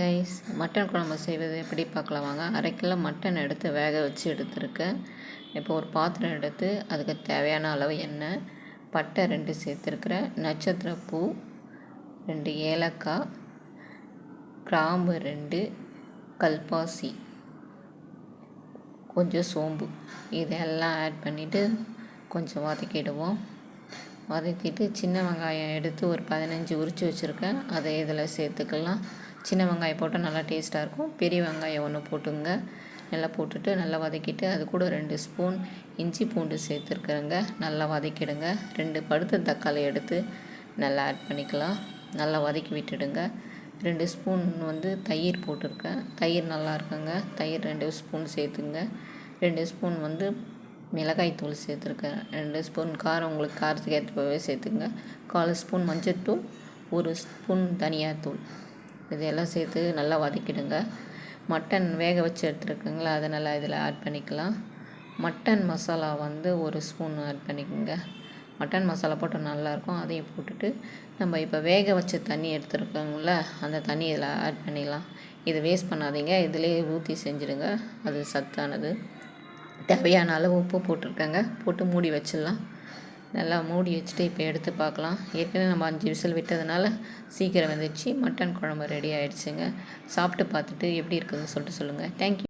Guys mutton குழம்பு செய்வது எப்படி பார்க்கலாம் வாங்க. அரை கிலோ மட்டன் எடுத்து வேக வச்சு எடுத்துருக்கேன் இப்போ ஒரு பாத்திரம் எடுத்து அதுக்கு தேவையான அளவு எண்ணெய் பட்டை ரெண்டு சேர்த்துருக்குறேன். நட்சத்திர பூ ரெண்டு ஏலக்காய் கிராம்பு ரெண்டு கல்பாசி கொஞ்சம் சோம்பு. இதெல்லாம் ஆட் பண்ணிவிட்டு கொஞ்சம் வதக்கிடுவோம். வதக்கிட்டு சின்ன வெங்காயம் எடுத்து ஒரு பதினஞ்சு உரித்து வச்சுருக்கேன். அதை இதில் சேர்த்துக்கலாம். சின்ன வெங்காயம் போட்டால் நல்லா டேஸ்ட்டாக இருக்கும். பெரிய வெங்காயம் ஒன்று போட்டுங்க. நல்லா போட்டுட்டு நல்லா வதக்கிட்டு அது கூட ரெண்டு ஸ்பூன் இஞ்சி பூண்டு சேர்த்துருக்குறேங்க. நல்லா வதக்கிடுங்க. ரெண்டு படுத்த தக்காளி எடுத்து நல்லா ஆட் பண்ணிக்கலாம். நல்லா வதக்கி விட்டுடுங்க. ரெண்டு ஸ்பூன் வந்து தயிர் போட்டிருக்கேன். தயிர் நல்லா இருக்குங்க. தயிர் ரெண்டு ஸ்பூன் சேர்த்துங்க. ரெண்டு ஸ்பூன் வந்து மிளகாய் தூள் சேர்த்துருக்கேன். ரெண்டு ஸ்பூன் காரம் உங்களுக்கு காரத்துக்கு ஏற்றப்பவே சேர்த்துங்க. கால் ஸ்பூன் மஞ்சள் தூள் ஒரு ஸ்பூன் தனியாத்தூள். இதையெல்லாம் சேர்த்து நல்லா வதக்கிடுங்க. மட்டன் வேக வச்சு எடுத்துருக்குங்களா? அதை நல்லா இதில் ஆட் பண்ணிக்கலாம். மட்டன் மசாலா வந்து ஒரு ஸ்பூன் ஆட் பண்ணிக்கோங்க. மட்டன் மசாலா போட்டு நல்லாயிருக்கும். அதையும் போட்டுட்டு நம்ம இப்போ வேக வச்ச தண்ணி எடுத்துருக்கோங்கள? அந்த தண்ணி இதில் ஆட் பண்ணிடலாம். இதை வேஸ்ட் பண்ணாதீங்க. இதிலே ஊற்றி செஞ்சுடுங்க. அது சத்தானது. தேவையான அளவு உப்பு போட்டிருக்கேங்க. போட்டு மூடி வச்சிடலாம். நல்லா மூடி வச்சுட்டு இப்போ எடுத்து பார்க்கலாம். ஏற்கனவே நம்ம அஞ்சு விசில் விட்டதுனால சீக்கிரம் வந்துச்சு மட்டன் குழம்பு ரெடி ஆகிடுச்சுங்க சாப்பிட்டு பார்த்துட்டு எப்படி இருக்குதுன்னு சொல்லிட்டு சொல்லுங்கள் தேங்க்யூ